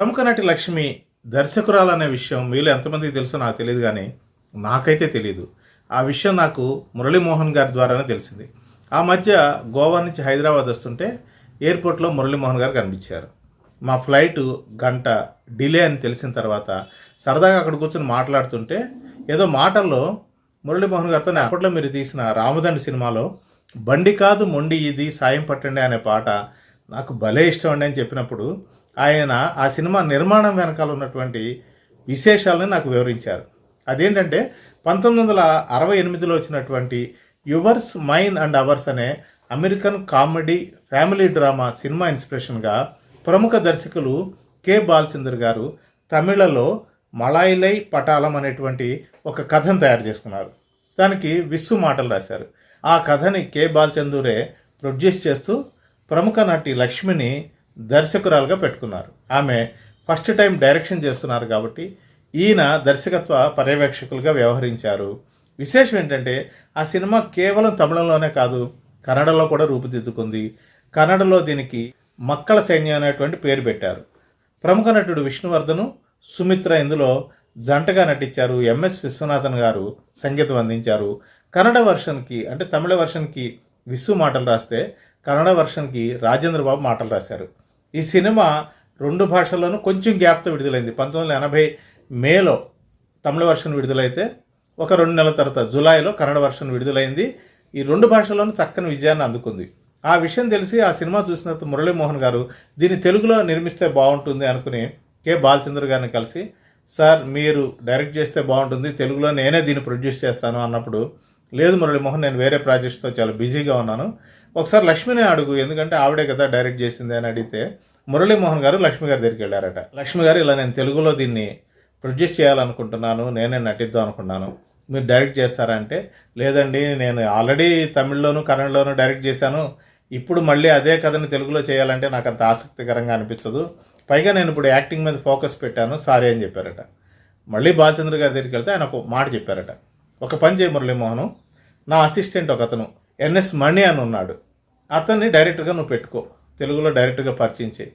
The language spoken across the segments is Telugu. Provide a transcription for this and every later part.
ప్రముఖ నటి లక్ష్మి దర్శకురాలనే విషయం మీలో ఎంతమందికి తెలుసో నాకు తెలియదు కానీ నాకైతే తెలియదు ఆ విషయం నాకు మురళీమోహన్ గారి ద్వారానే తెలిసింది. ఆ మధ్య గోవా నుంచి హైదరాబాద్ వస్తుంటే ఎయిర్పోర్ట్లో మురళీమోహన్ గారు కనిపించారు. మా ఫ్లైట్ గంట డిలే అని తెలిసిన తర్వాత సరదాగా అక్కడ కూర్చొని మాట్లాడుతుంటే ఏదో మాటల్లో మురళీమోహన్ గారితో అప్పట్లో మీరు తీసిన రామదండ్ సినిమాలో బండి కాదు మొండి ఇది సాయం పట్టండి అనే పాట నాకు భలే ఇష్టం అండి అని చెప్పినప్పుడు ఆయన ఆ సినిమా నిర్మాణం వెనకాల ఉన్నటువంటి విశేషాలను నాకు వివరించారు. అదేంటంటే పంతొమ్మిది వందల అరవై ఎనిమిదిలో వచ్చినటువంటి యువర్స్ మైన్ అండ్ అవర్స్ అనే American comedy family drama cinema ఇన్స్పిరేషన్గా ప్రముఖ దర్శకులు కె. బాలచందర్ గారు తమిళలో మలాయిలై పటాలం అనేటువంటి ఒక కథను తయారు చేసుకున్నారు. దానికి విస్సు మాటలు రాశారు. ఆ కథని కె. బాలచందూరే ప్రొడ్యూస్ చేస్తూ ప్రముఖ నటి లక్ష్మిని దర్శకురాలుగా పెట్టుకున్నారు. ఆమె ఫస్ట్ టైం డైరెక్షన్ చేస్తున్నారు కాబట్టి ఈయన దర్శకత్వ పర్యవేక్షకులుగా వ్యవహరించారు. విశేషం ఏంటంటే ఆ సినిమా కేవలం తమిళంలోనే కాదు కన్నడలో కూడా రూపుదిద్దుకుంది. కన్నడలో దీనికి మక్కల సైన్యం అనేటువంటి పేరు పెట్టారు. ప్రముఖ నటుడు విష్ణువర్ధను సుమిత్ర ఇందులో జంటగా నటించారు. ఎంఎస్ విశ్వనాథన్ గారు సంగీతం అందించారు. కన్నడ వర్షన్కి అంటే తమిళ వర్షన్కి విస్సు మాటలు రాస్తే కన్నడ వర్షన్కి రాజేంద్ర బాబు మాటలు రాశారు. ఈ సినిమా రెండు భాషల్లోనూ కొంచెం గ్యాప్తో విడుదలైంది. పంతొమ్మిది వందల ఎనభై మేలో తమిళ వర్షన్ విడుదలైతే ఒక రెండు నెలల తర్వాత జూలైలో కన్నడ వర్షన్ విడుదలైంది. ఈ రెండు భాషల్లోనూ చక్కని విజయాన్ని అందుకుంది. ఆ విషయం తెలిసి ఆ సినిమా చూసిన మురళీమోహన్ గారు దీన్ని తెలుగులో నిర్మిస్తే బాగుంటుంది అనుకుని కె. బాలచంద్ర గారిని కలిసి సార్ మీరు డైరెక్ట్ చేస్తే బాగుంటుంది తెలుగులో నేనే దీన్ని ప్రొడ్యూస్ చేస్తాను అన్నప్పుడు లేదు మురళీమోహన్ నేను వేరే ప్రాజెక్ట్స్తో చాలా బిజీగా ఉన్నాను. ఒకసారి లక్ష్మిని అడుగు ఎందుకంటే ఆవిడే కదా డైరెక్ట్ చేసింది అని అడిగితే మురళీమోహన్ గారు లక్ష్మి గారి దగ్గరికి వెళ్ళారట. లక్ష్మి గారు ఇలా నేను తెలుగులో దీన్ని ప్రొడ్యూస్ చేయాలనుకుంటున్నాను నేనే నటిద్దాం అనుకున్నాను. మీరు డైరెక్ట్ చేస్తారా? అంటే లేదండి నేను ఆల్రెడీ తమిళ్ళోను కన్నడలోనూ డైరెక్ట్ చేశాను. ఇప్పుడు మళ్ళీ అదే కథని తెలుగులో చేయాలంటే నాకు అంత ఆసక్తికరంగా అనిపించదు పైగా నేను ఇప్పుడు యాక్టింగ్ మీద ఫోకస్ పెట్టాను సారీ అని చెప్పారట. మళ్ళీ బాలచంద్ర గారి దగ్గరికి వెళ్తే ఆయన ఒక మాట చెప్పారట. ఒక పని చేయ మురళీమోహన్ నా అసిస్టెంట్ ఒక అతను ఎన్ఎస్ మణి అని ఉన్నాడు. అతన్ని డైరెక్ట్గా నువ్వు పెట్టుకో. తెలుగులో డైరెక్ట్గా పరిచయం చేయి.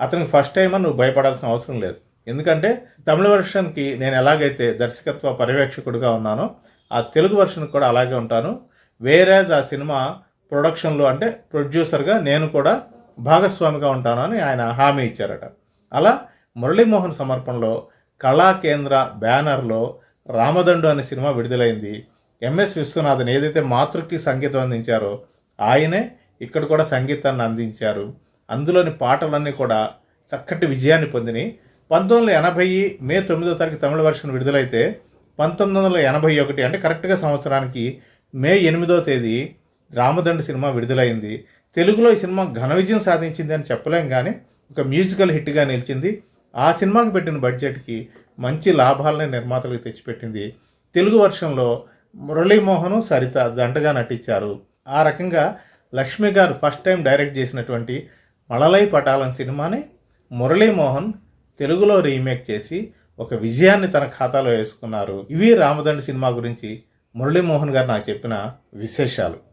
అతనికి ఫస్ట్ టైం అని నువ్వు భయపడాల్సిన అవసరం లేదు. ఎందుకంటే తమిళ వర్షన్కి నేను ఎలాగైతే దర్శకత్వ పర్యవేక్షకుడిగా ఉన్నానో ఆ తెలుగు వర్షన్కి కూడా అలాగే ఉంటాను. వేరేజ్ ఆ సినిమా ప్రొడక్షన్లో అంటే ప్రొడ్యూసర్గా నేను కూడా భాగస్వామిగా ఉంటానని ఆయన హామీ ఇచ్చారట. అలా మురళీమోహన్ సమర్పణలో కళా కేంద్ర బ్యానర్లో రామదండు అనే సినిమా విడుదలైంది. ఎంఎస్ విశ్వనాథన్ ఏదైతే మాతృకి సంగీతం అందించారో ఆయనే ఇక్కడ కూడా సంగీతాన్ని అందించారు. అందులోని పాటలన్నీ కూడా చక్కటి విజయాన్ని పొందినాయి పంతొమ్మిది వందల ఎనభై మే తొమ్మిదో తారీఖు తమిళ వర్షన్ విడుదలైతే పంతొమ్మిది వందల ఎనభై ఒకటి అంటే కరెక్ట్గా సంవత్సరానికి మే ఎనిమిదో తేదీ రామదండు సినిమా విడుదలైంది. తెలుగులో ఈ సినిమా ఘన విజయం సాధించింది అని చెప్పలేం కానీ ఒక మ్యూజికల్ హిట్గా నిలిచింది. ఆ సినిమాకి పెట్టిన బడ్జెట్కి మంచి లాభాలని నిర్మాతలకు తెచ్చిపెట్టింది. తెలుగు వర్షంలో మురళీమోహన్ సరిత జంటగా నటించారు. ఆ రకంగా లక్ష్మి గారు ఫస్ట్ టైం డైరెక్ట్ చేసినటువంటి మళలై పటాలం సినిమాని మురళీమోహన్ తెలుగులో రీమేక్ చేసి ఒక విజయాన్ని తన ఖాతాలో వేసుకున్నారు. ఇవి రామదండ్రి సినిమా గురించి మురళీమోహన్ గారు నాకు చెప్పిన విశేషాలు.